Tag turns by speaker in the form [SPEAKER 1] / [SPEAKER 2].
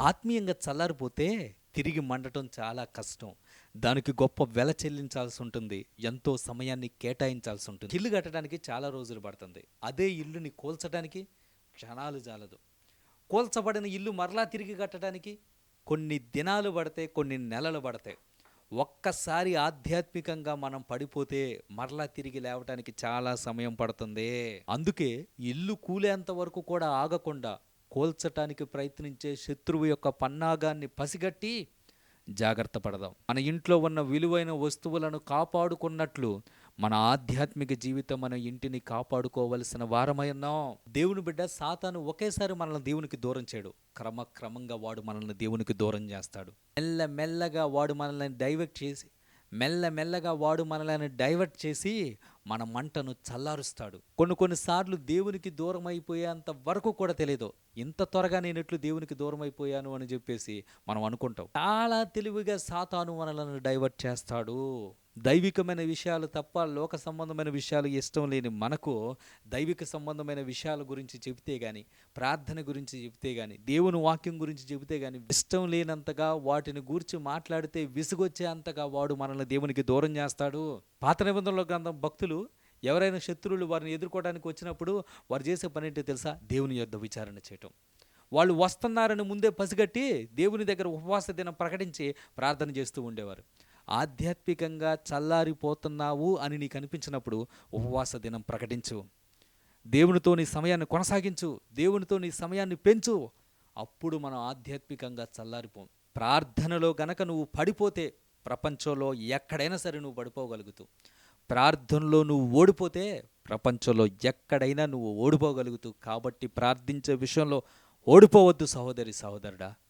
[SPEAKER 1] ఆత్మీయంగా చల్లారిపోతే తిరిగి మండటం చాలా కష్టం. దానికి గొప్ప వెల చెల్లించాల్సి ఉంటుంది. ఎంతో సమయాన్ని కేటాయించాల్సి ఉంటుంది. ఇల్లు కట్టడానికి చాలా రోజులు పడుతుంది. అదే ఇల్లుని కోల్చడానికి క్షణాలు చాలదు కోల్చబడిన ఇల్లు మరలా తిరిగి కట్టడానికి కొన్ని దినాలు పడతాయి కొన్ని నెలలు పడతాయి. ఒక్కసారి ఆధ్యాత్మికంగా మనం పడిపోతే మరలా తిరిగి లేవటానికి చాలా సమయం పడుతుంది. అందుకే ఇల్లు కూలేంత వరకు కూడా ఆగకుండా కోల్చటానికి ప్రయత్నించే శత్రువు యొక్క పన్నాగాన్ని పసిగట్టి జాగ్రత్త పడదాం. మన ఇంట్లో ఉన్న విలువైన వస్తువులను కాపాడుకున్నట్లు మన ఆధ్యాత్మిక జీవితం మన ఇంటిని కాపాడుకోవలసిన వారమై ఉన్నాం దేవుని బిడ్డ సాతాను ఒకేసారి మనల్ని దేవునికి దూరం చేయడు. క్రమక్రమంగా వాడు మనల్ని దేవునికి దూరం చేస్తాడు. మెల్ల మెల్లగా వాడు మనల్ని డైవర్ట్ చేసి మెల్ల మెల్లగా వాడు మనల్ని డైవర్ట్ చేసి మన మంటను చల్లారుస్తాడు. కొన్ని కొన్నిసార్లు దేవునికి దూరం అయిపోయేంత వరకు కూడా తెలియదు ఇంత త్వరగా నేను ఎట్లు దేవునికి దూరం అయిపోయాను అని చెప్పేసి మనం అనుకుంటాం. చాలా తెలివిగా సాతాను మనలను డైవర్ట్ చేస్తాడు. దైవికమైన విషయాలు తప్ప లోక సంబంధమైన విషయాలు ఇష్టం లేని మనకు దైవిక సంబంధమైన విషయాల గురించి చెబితే కానీ ప్రార్థన గురించి చెబితే కానీ దేవుని వాక్యం గురించి చెబితే కానీ ఇష్టం లేనంతగా వాటిని గూర్చి మాట్లాడితే విసుగొచ్చే అంతగా వాడు మనల్ని దేవునికి దూరం చేస్తాడు. పాత నిబంధనలో గ్రంథం భక్తులు ఎవరైనా శత్రువులు వారిని ఎదుర్కోవడానికి వచ్చినప్పుడు వారు చేసే పని ఏంటో తెలుసా? దేవుని యొద్ద విచారణ చేయటం. వాళ్ళు వస్తున్నారని ముందే పసిగట్టి దేవుని దగ్గర ఉపవాస దినం ప్రకటించి ప్రార్థన చేస్తూ ఉండేవారు. ఆధ్యాత్మికంగా చల్లారిపోతున్నావు అని నీకు అనిపించినప్పుడు ఉపవాస దినం ప్రకటించు. దేవునితో నీ సమయాన్ని కొనసాగించు. దేవునితో నీ సమయాన్ని పెంచు. అప్పుడు మనం ఆధ్యాత్మికంగా చల్లారిపోం. ప్రార్థనలో గనక నువ్వు పడిపోతే ప్రపంచంలో ఎక్కడైనా సరే నువ్వు పడిపోగలుగుతావు ప్రార్థనలో నువ్వు ఓడిపోతే ప్రపంచంలో ఎక్కడైనా నువ్వు ఓడిపోగలుగుతావు కాబట్టి ప్రార్థించే విషయంలో ఓడిపోవద్దు సహోదరి సహోదరుడా.